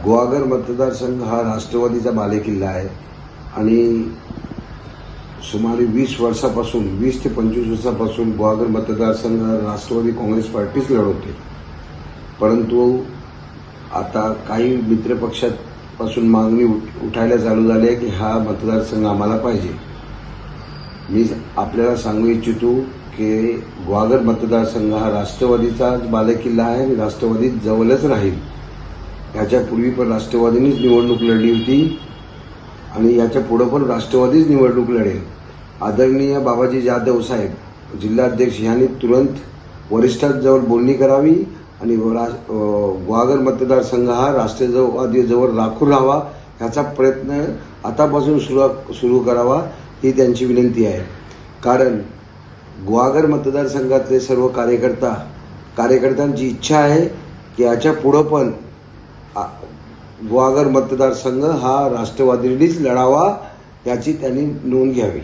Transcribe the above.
गुहागर मतदारसंघ हा राष्ट्रवादीचा बालेकिल्ला आहे. आणि सुमारे वीस वर्षापासून वीस ते पंचवीस वर्षापासून गुहागर मतदारसंघ हा राष्ट्रवादी काँग्रेस पार्टीच लढवते. परंतु आता काही मित्रपक्षापासून मागणी उठ उठायला चालू झाली आहे की हा मतदारसंघ आम्हाला पाहिजे. मी आपल्याला सांगू इच्छितो की ग्वागर मतदारसंघ हा राष्ट्रवादीचाच बालेकिल्ला आहे आणि राष्ट्रवादी जवळच राहील. याच्यापूर्वी पण राष्ट्रवादीनेच निवडणूक लढली होती आणि याच्या पुढं पण राष्ट्रवादीच निवडणूक लढेल. आदरणीय बाबाजी जाधव साहेब जिल्हाध्यक्ष यांनी तुरंत वरिष्ठांजवळ बोलणी करावी आणि ग्वागर मतदारसंघ हा राष्ट्रवादीजवळ राखून राहावा ह्याचा प्रयत्न आतापासून सुरू सुरू करावा ही त्यांची विनंती आहे. कारण ग्वागर मतदारसंघातले सर्व कार्यकर्ता कार्यकर्त्यांची इच्छा आहे की याच्या पुढं पण ग्वागर मतदारसंघ हा राष्ट्रवादीनेच लढावा याची त्यांनी नोंद घ्यावी.